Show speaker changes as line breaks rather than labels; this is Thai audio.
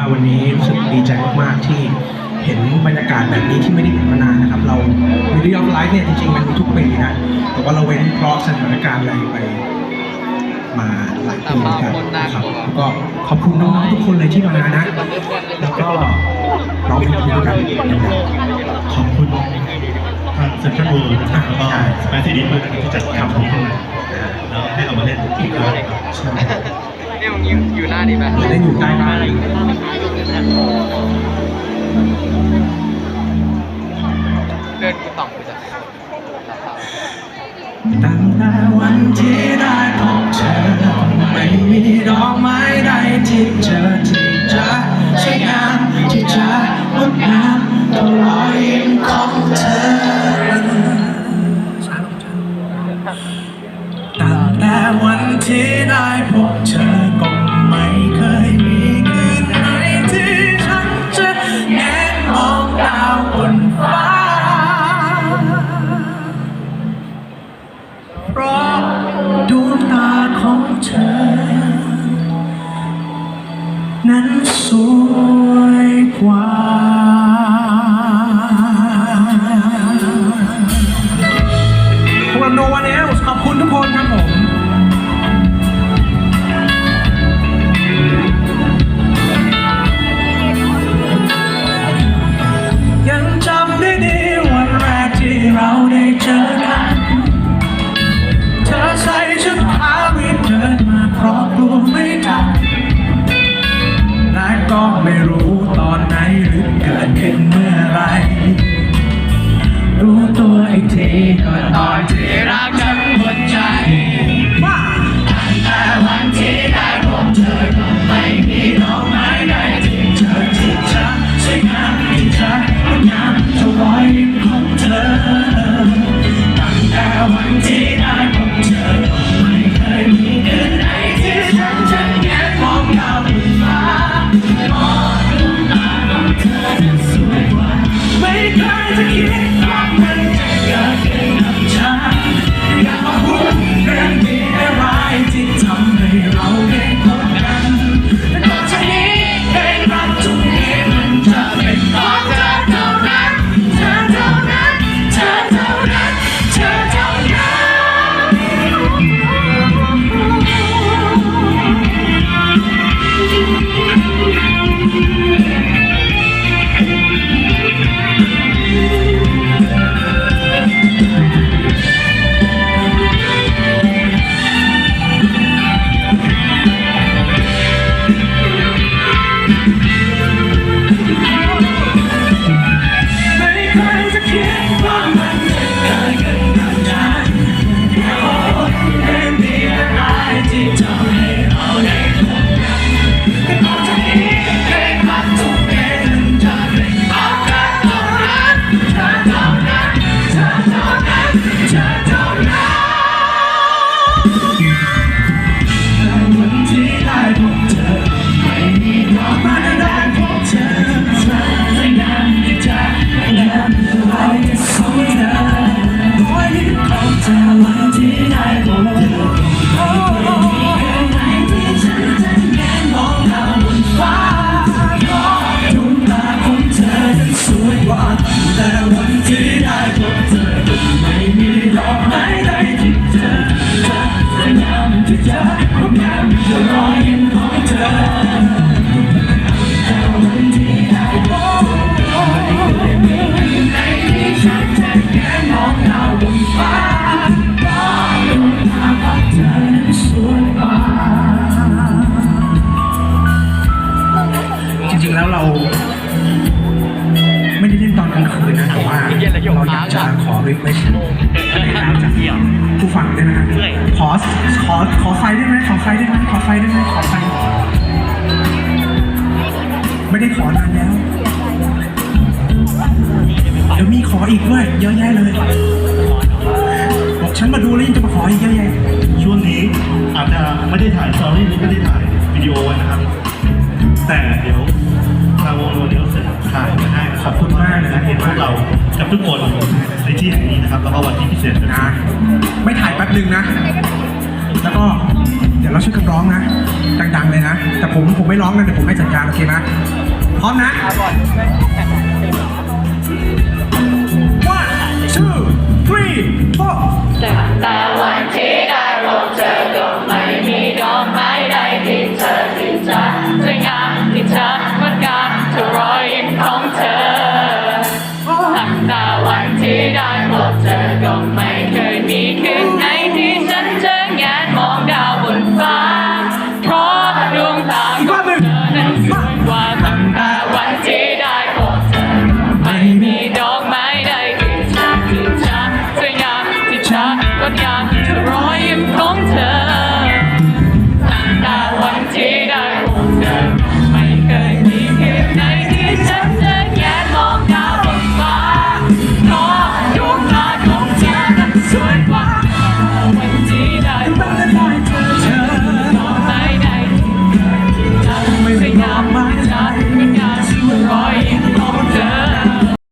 ว่าวันนี้รู้สึกดีใจมากๆที่เห็นบรรยากาศแบบนี้ที่ไม่ได้เห็นมานานนะครับ เราวิดีโอไลฟ์เนี่ยจริงๆมันมีทุกปีนะแต่ว่าเราเว้นเพราะสถานการณ์อะไรไปมาหลายปีนะครับนะครับแล้วก็ขอบคุณน้องๆทุกคนเลยที่มานะ แล้วก็ร้องเพลงด้วยกันดังๆขอบคุณ
ทางเซ็นทรัลเวิลด์นะครับแล้วก็สเปซซีดีด้วยนะครับที่จัดงานนี้ขึ้นมาแล้วให้เรามาเล่นอีกครั้ง
ยู่อยู่หน้าดีไหม
เราได้อยู่ใกล้มากเดินกูต่องกูจะตั้งแต่วันที่ได้พบเธอไม่มีดอกไม้ใดที่เจอที่ เธอ นั้นสูง รื เเราไม่ได้เล่นตอนกลางคืนนะแต่ว่าเราอยากจะขอรีเควสจากผู้ฟังได้ไหมครับขอขอขอไฟได้ไหมขอไฟได้ไหมขอไฟได้ไหมขอไฟไม่ได้ขอนานแล้วเดี๋ยวมีขออีกด้วยเยอะแยะเลยบอกฉันมาดูแล้วยังจะมาขออีกเยอะแยะ
ช่วงนี้อาจจะไม่ได้ถ่ายสตอรี่นี้ไม่ได้ถ่ายวิดีโอไว้นะครับ แต่เดี๋ยว ถ่ายมาให้นะ
ขอบคุณมากเลยนะ
เห็นพวกเรากับทุกคนในที่แห่งนี้นะครับแล้วก็วันที่พิเศษนะ
ไม่ถ่ายแป๊บหนึ่งนะ แล้วก็เดี๋ยวเราช่วยกันร้องนะดังๆเลยนะ แต่ผมผมไม่ร้องนะเดี๋ยวผมให้จัดการโอเคไหมพร้อมนะ one two three four